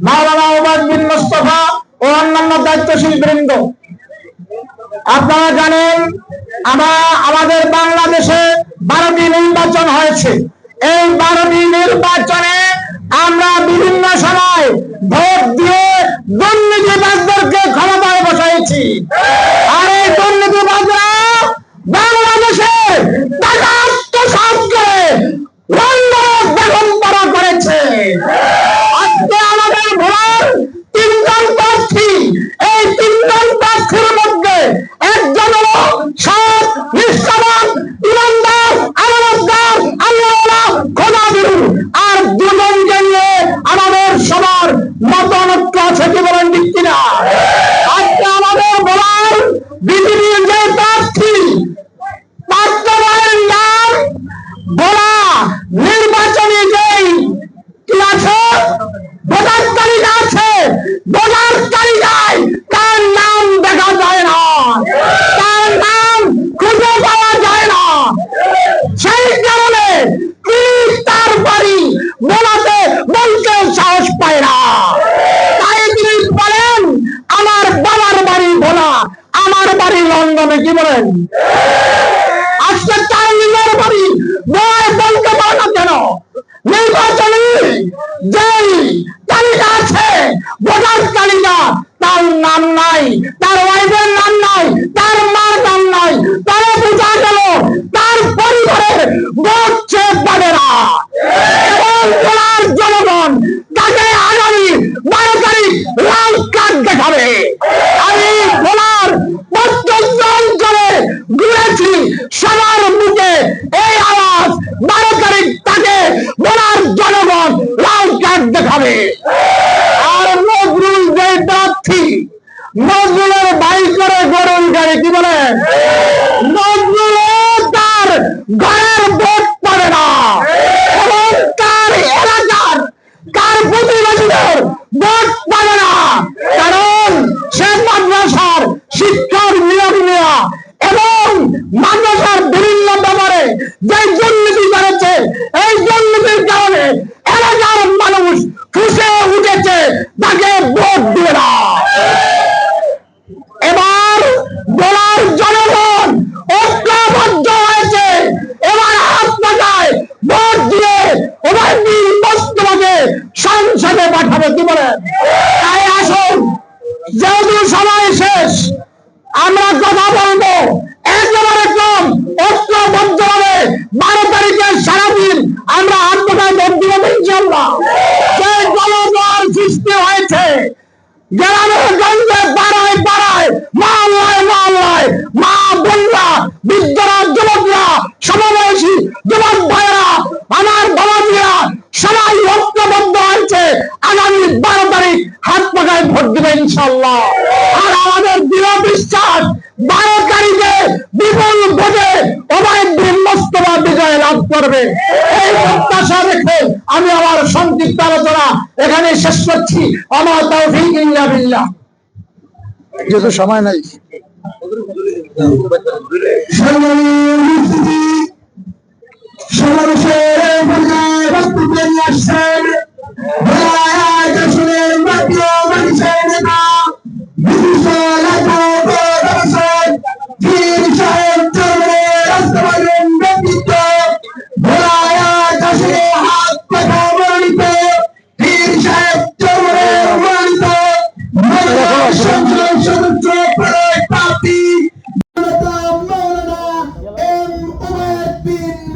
মাওলানা ওবায়দ বিন মোস্তফা ও অন্যান্য দায়িত্বশীল বৃন্দ। আপনারা জানেন, আমরা আমাদের বাংলাদেশে বারোটি নির্বাচন হয়েছে। এই বারোটি নির্বাচনে আমরা বিভিন্ন সময় ভোট দিয়ে দুর্নীতিবাজদেরকে ক্ষমতায় বসাইছি আর এই দুর্নীতিবাজরা বাংলাদেশে টাকা আত্মসাৎ করে লন্ডনে বেগম করা করেছে আজকে আমাদের ভোলার তিনজন প্রার্থী এই তিনজন প্রার্থীর মধ্যে একজন হলো সৎ নিঃস্বাবান ইমানদার আমানতদার আল্লাহ খোদা বিরু আর দুজনকে নিয়ে আমাদের সবার মতানৈক্য আছে কি বলেন ঠিক কিনা আজকে আমাদের বলার বিজেপির যে প্রার্থী বাস্তবায়ন নাম বলা নির্বাচনী যেই কি আছে? ভোটার তালিকা আছে। ভোটার তালিকায় তার নাম দেখা যায় না। তার নাম খুঁজে পাওয়া যায় না। সেই কারণে তিনি তার বাড়ি বলাতে বলতে সাহস পায় না। তাই তিনি বলেন, আমার বাবার বাড়ি ভোলা, আমার বাড়ি লন্ডনে কি বলেন? আজকে তার নিজের বাড়ি বয় নির্বাচনী যেই তালিকা আছে, ভোটার তালিকা, তার নাম নাই, তার ওয়াইফের নাম নাই, তার মার নজরুলের বাই করে গাড়ি, কি বলে? নজরুল তার ঘরের ভোট পাবে না। না। কারণ সে শিক্ষার নিয়োগ নেওয়া এবং মাদ্রাসার বিভিন্ন ব্যাপারে যে দুর্নীতি করেছে এই দুর্নীতির কারণে এলাকার মানুষ ফুসে উঠেছে তাকে ভোট দিবে না এবার বলার জনগণ ঐক্যবদ্ধ হয়েছে এবার হাত পাকায় ভোট দিয়ে এবার নির্বাচনকে সংসদে পাঠাবে কি বলে তাই আসুন যেহেতু সময় শেষ। আমরা কথা বলব। একেবারে কম ঐক্যবদ্ধ হবে বারো তারিখের সারাদিন আমরা পাকায় ভোট দিব ইনশাল্লাহ যে গণজোয়ার সৃষ্টি হয়েছে গ্রামে বারো তারিখে বিপুল ভোটে ওবায়দ মোস্তফা বিজয় লাভ করবে। এই প্রত্যাশা রেখে আমি আমার সংক্ষিপ্ত আলোচনা এখানে শেষ করছি। আমার তৌফিক ইল্লা বিল্লাহ। যেহেতু সময় নাই। সমাবেশের বক্তব্য নিয়ে আসছেন been